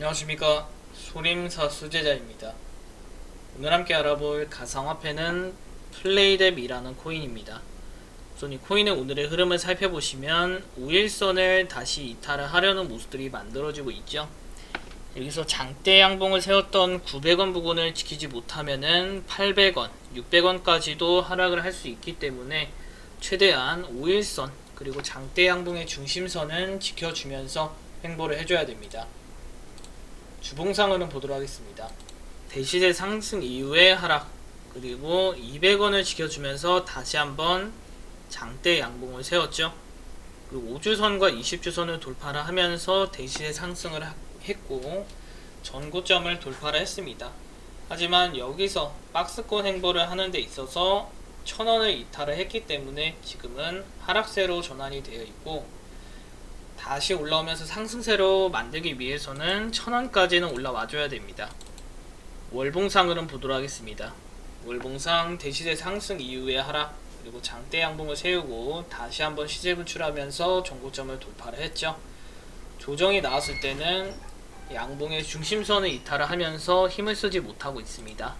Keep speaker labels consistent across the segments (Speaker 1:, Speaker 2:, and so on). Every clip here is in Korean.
Speaker 1: 안녕하십니까 소림사 수제자입니다. 오늘 함께 알아볼 가상화폐는 플레이뎁이라는 코인입니다. 우선 이 코인의 오늘의 흐름을 살펴보시면 우일선을 다시 이탈을 하려는 모습들이 만들어지고 있죠. 여기서 장대 양봉을 세웠던 900원 부근을 지키지 못하면은 800원, 600원까지도 하락을 할 수 있기 때문에 최대한 5일선 그리고 장대 양봉의 중심선은 지켜주면서 횡보를 해줘야 됩니다. 주봉상으로 보도록 하겠습니다. 대시세 상승 이후의 하락 그리고 200원을 지켜주면서 다시 한번 장대 양봉을 세웠죠. 그리고 5주선과 20주선을 돌파를 하면서 대시세 상승을 하- 했고 전고점을 돌파를 했습니다. 하지만 여기서 박스권 행보를 하는 데 있어서 1000원을 이탈을 했기 때문에 지금은 하락세로 전환이 되어 있고 다시 올라오면서 상승세로 만들기 위해서는 1000원까지는 올라와 줘야 됩니다. 월봉상으로는 보도록 하겠습니다. 월봉상 대시세 상승 이후의 하락 그리고 장대 양봉을 세우고 다시 한번 시세 분출하면서 정고점을 돌파를 했죠. 조정이 나왔을 때는 양봉의 중심선을 이탈을 하면서 힘을 쓰지 못하고 있습니다.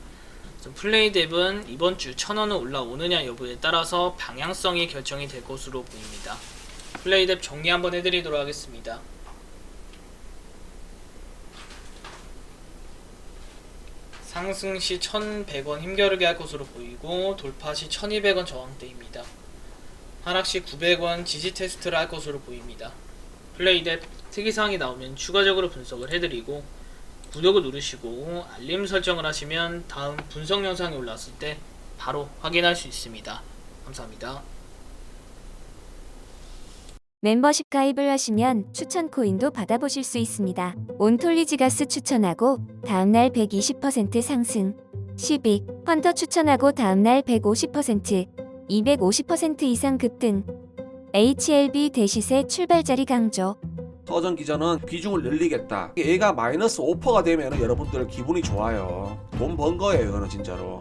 Speaker 1: 그래서 플레이 뎁은 이번 주 1000원을 올라오느냐 여부에 따라서 방향성이 결정이 될 것으로 보입니다. 플레이 뎁 정리 한번 해드리도록 하겠습니다. 상승 시 1100원 힘겨루게 할 것으로 보이고 돌파 시 1200원 저항대입니다. 하락 시 900원 지지 테스트를 할 것으로 보입니다. 플레이 뎁 특이사항이 나오면 추가적으로 분석을 해드리고 구독을 누르시고 알림 설정을 하시면 다음 분석 영상이 올라왔을 때 바로 확인할 수 있습니다. 감사합니다.
Speaker 2: 멤버십 가입을 하시면 추천 코인도 받아보실 수 있습니다. 온톨리지가스 추천하고 다음날 120% 상승. 시빅 펀터 추천하고 다음날 150%, 250% 이상 급등. HLB 대시세 출발자리 강조.
Speaker 3: 서전 기전은 비중을 늘리겠다. 얘가 마이너스 5%가 되면 여러분들 기분이 좋아요. 돈 번 거예요, 이거는 진짜로.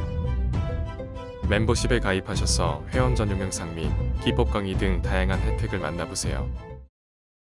Speaker 4: 멤버십에 가입하셔서 회원 전용 영상 및 기법 강의 등 다양한 혜택을 만나보세요.